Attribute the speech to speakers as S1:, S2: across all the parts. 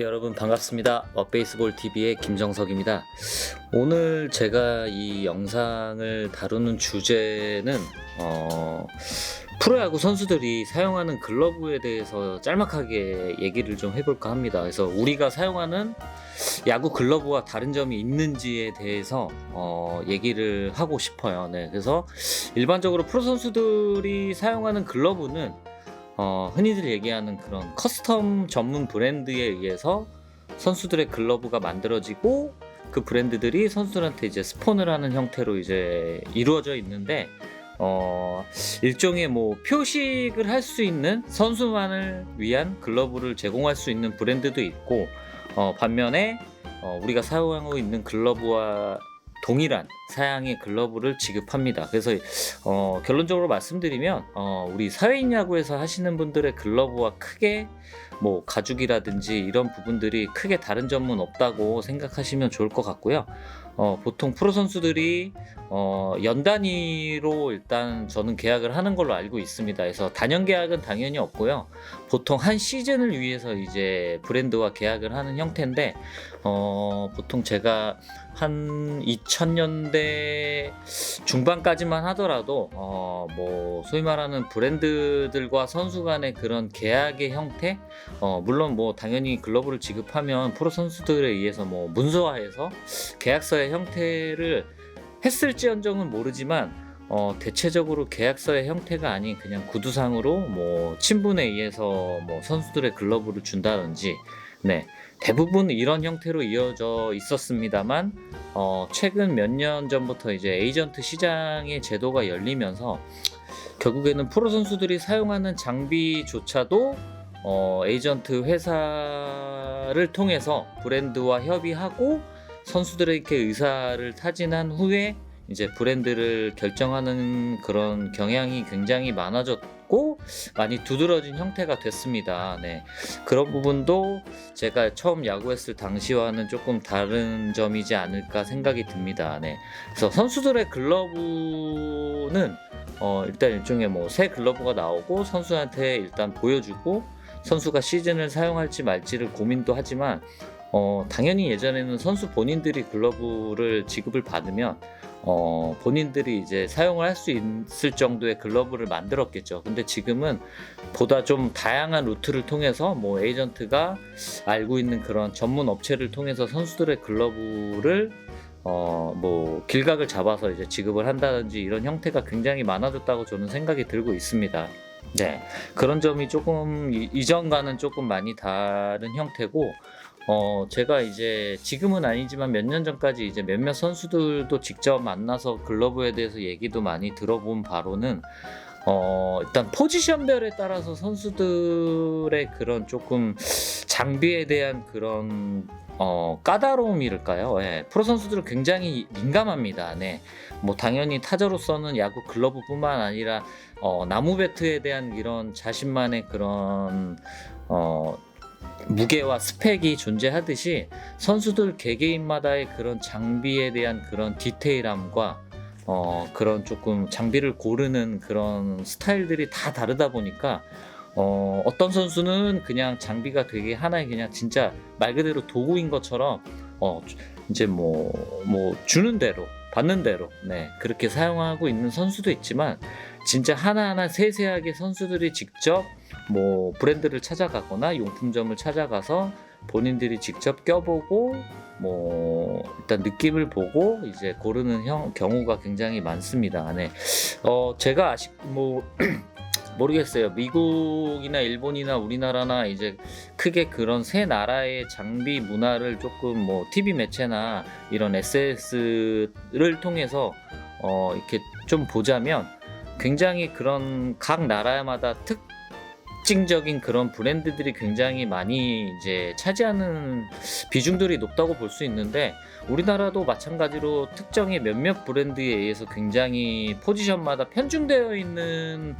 S1: 여러분 반갑습니다. 왓베이스볼 TV의 김정석입니다. 오늘 제가 이 영상을 다루는 주제는 어, 프로야구 선수들이 사용하는 글러브에 대해서 짤막하게 얘기를 좀 해볼까 합니다. 그래서 우리가 사용하는 야구 글러브와 다른 점이 있는지에 대해서 어, 얘기를 하고 싶어요. 네, 그래서 일반적으로 프로 선수들이 사용하는 글러브는 어, 흔히들 얘기하는 그런 커스텀 전문 브랜드에 의해서 선수들의 글러브가 만들어지고 그 브랜드들이 선수들한테 이제 스폰을 하는 형태로 이제 이루어져 있는데 어, 일종의 뭐 표식을 할 수 있는 선수만을 위한 글러브를 제공할 수 있는 브랜드도 있고 어, 반면에 어, 우리가 사용하고 있는 글러브와 동일한 사양의 글러브를 지급합니다. 그래서 어, 결론적으로 말씀드리면 어, 우리 사회인 야구에서 하시는 분들의 글러브와 크게 뭐 가죽이라든지 이런 부분들이 크게 다른 점은 없다고 생각하시면 좋을 것 같고요. 어, 보통 프로 선수들이 어, 연 단위로 일단 저는 계약을 하는 걸로 알고 있습니다. 그래서 단연 계약은 당연히 없고요. 보통 한 시즌을 위해서 이제 브랜드와 계약을 하는 형태인데 어, 보통 제가 한 2000년대 중반까지만 하더라도 어, 뭐 소위 말하는 브랜드들과 선수 간의 그런 계약의 형태 어, 물론 뭐 당연히 글러브를 지급하면 프로 선수들에 의해서 뭐 문서화해서 계약서의 형태를 했을지언정은 모르지만 어, 대체적으로 계약서의 형태가 아닌 그냥 구두상으로 뭐 친분에 의해서 뭐 선수들의 글러브를 준다든지 네 대부분 이런 형태로 이어져 있었습니다만 어, 최근 몇 년 전부터 이제 에이전트 시장의 제도가 열리면서 결국에는 프로 선수들이 사용하는 장비조차도 어, 에이전트 회사를 통해서 브랜드와 협의하고 선수들에게 의사를 타진한 후에 이제 브랜드를 결정하는 그런 경향이 굉장히 많아졌고 많이 두드러진 형태가 됐습니다. 네. 그런 부분도 제가 처음 야구했을 당시와는 조금 다른 점이지 않을까 생각이 듭니다. 네. 그래서 선수들의 글러브는 어, 일단 일종의 뭐 새 글러브가 나오고 선수한테 일단 보여주고 선수가 시즌을 사용할지 말지를 고민도 하지만 어, 당연히 예전에는 선수 본인들이 글러브를 지급을 받으면 어, 본인들이 이제 사용을 할 수 있을 정도의 글러브를 만들었겠죠. 근데 지금은 보다 좀 다양한 루트를 통해서 뭐 에이전트가 알고 있는 그런 전문 업체를 통해서 선수들의 글러브를 어, 뭐 길각을 잡아서 이제 지급을 한다든지 이런 형태가 굉장히 많아졌다고 저는 생각이 들고 있습니다. 네. 그런 점이 조금 이- 이전과는 조금 많이 다른 형태고 어, 제가 이제 지금은 아니지만 몇 년 전까지 이제 몇몇 선수들도 직접 만나서 글러브에 대해서 얘기도 많이 들어본 바로는 어, 일단 포지션별에 따라서 선수들의 그런 조금 장비에 대한 그런 어, 까다로움이랄까요? 예, 프로 선수들은 굉장히 민감합니다. 네. 뭐 당연히 타자로서는 야구 글러브뿐만 아니라 어, 나무 배트에 대한 이런 자신만의 그런 어, 무게와 스펙이 존재하듯이 선수들 개개인마다의 그런 장비에 대한 그런 디테일함과 어, 그런 조금 장비를 고르는 그런 스타일들이 다 다르다 보니까 어, 어떤 선수는 그냥 장비가 되게 하나의 그냥 진짜 말 그대로 도구인 것처럼 어, 이제 뭐, 뭐 주는 대로 받는 대로 네 그렇게 사용하고 있는 선수도 있지만 진짜 하나하나 세세하게 선수들이 직접 뭐 브랜드를 찾아가거나 용품점을 찾아가서 본인들이 직접 껴보고 뭐 일단 느낌을 보고 이제 고르는 형, 경우가 굉장히 많습니다. 네. 어 제가 아직 뭐 모르겠어요. 미국이나 일본이나 우리나라나 이제 크게 그런 세 나라의 장비 문화를 조금 뭐 TV 매체나 이런 SNS를 통해서 어 이렇게 좀 보자면 굉장히 그런 각 나라마다 특 특징적인 그런 브랜드들이 굉장히 많이 이제 차지하는 비중들이 높다고 볼 수 있는데 우리나라도 마찬가지로 특정의 몇몇 브랜드에 의해서 굉장히 포지션마다 편중되어 있는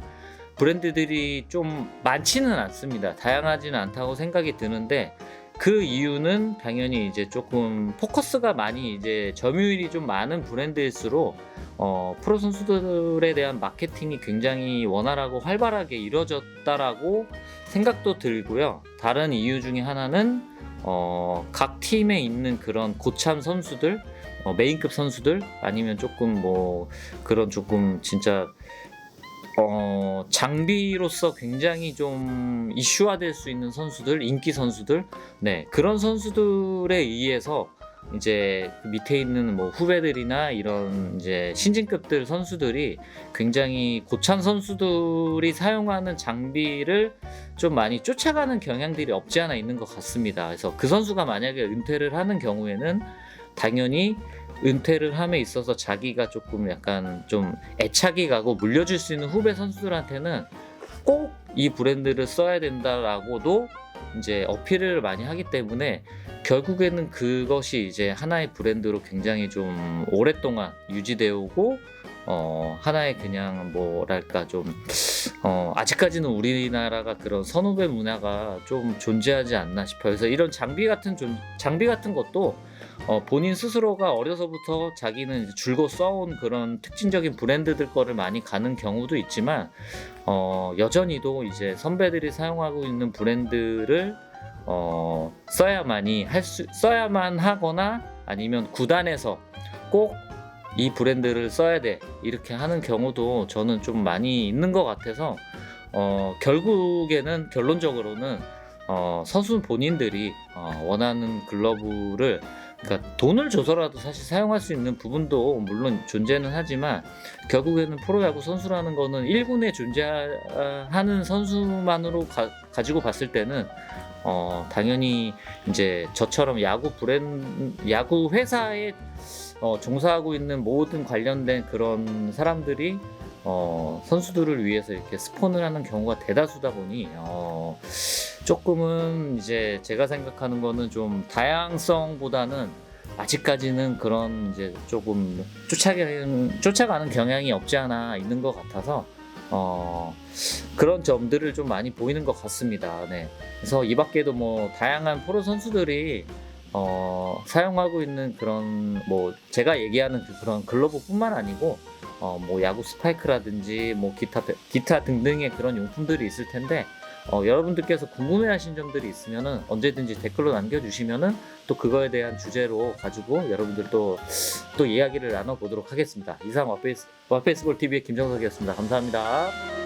S1: 브랜드들이 좀 많지는 않습니다. 다양하지는 않다고 생각이 드는데 그 이유는 당연히 이제 조금 포커스가 많이 이제 점유율이 좀 많은 브랜드일수록 어, 프로 선수들에 대한 마케팅이 굉장히 원활하고 활발하게 이루어졌다라고 생각도 들고요. 다른 이유 중에 하나는 어, 각 팀에 있는 그런 고참 선수들, 어, 메인급 선수들 아니면 조금 뭐 그런 조금 진짜 어, 장비로서 굉장히 좀 이슈화될 수 있는 선수들, 인기 선수들, 네 그런 선수들에 의해서 이제 그 밑에 있는 뭐 후배들이나 이런 이제 신진급들 선수들이 굉장히 고참 선수들이 사용하는 장비를 좀 많이 쫓아가는 경향들이 없지 않아 있는 것 같습니다. 그래서 그 선수가 만약에 은퇴를 하는 경우에는 당연히 은퇴를 함에 있어서 자기가 조금 약간 좀 애착이 가고 물려줄 수 있는 후배 선수들한테는 꼭 이 브랜드를 써야 된다라고도 이제 어필을 많이 하기 때문에 결국에는 그것이 이제 하나의 브랜드로 굉장히 좀 오랫동안 유지되어 오고 어 하나의 그냥 뭐랄까 좀 어, 아직까지는 우리나라가 그런 선후배 문화가 좀 존재하지 않나 싶어요. 그래서 이런 장비 같은 존, 장비 같은 것도 어, 본인 스스로가 어려서부터 자기는 줄곧 써온 그런 특징적인 브랜드들 거를 많이 가는 경우도 있지만 어, 여전히도 이제 선배들이 사용하고 있는 브랜드를 어, 써야만이 할 수 써야만 하거나 아니면 구단에서 꼭 이 브랜드를 써야 돼 이렇게 하는 경우도 저는 좀 많이 있는 것 같아서 어, 결국에는 결론적으로는 어, 선수 본인들이 어, 원하는 글러브를 그러니까 돈을 줘서라도 사실 사용할 수 있는 부분도 물론 존재는 하지만 결국에는 프로야구 선수라는 거는 1군에 존재하는 선수만으로 가, 가지고 봤을 때는 어, 당연히 이제 저처럼 야구 브랜 야구 회사에 어, 종사하고 있는 모든 관련된 그런 사람들이 어, 선수들을 위해서 이렇게 스폰을 하는 경우가 대다수다 보니 어, 조금은 이제 제가 생각하는 거는 좀 다양성보다는 아직까지는 그런 이제 조금 쫓아가는 쫓아가는 경향이 없지 않아 있는 것 같아서 어, 그런 점들을 좀 많이 보이는 것 같습니다. 네. 그래서 이 밖에도 뭐 다양한 프로 선수들이 어, 사용하고 있는 그런 뭐 제가 얘기하는 그 그런 글러브뿐만 아니고 어, 뭐 야구 스파이크라든지 뭐 기타 기타 등등의 그런 용품들이 있을 텐데 어, 여러분들께서 궁금해하신 점들이 있으면은 언제든지 댓글로 남겨주시면은 또 그거에 대한 주제로 가지고 여러분들도 또 이야기를 나눠보도록 하겠습니다. 이상 와페이스, 와페이스볼 TV의 김정석이었습니다. 감사합니다.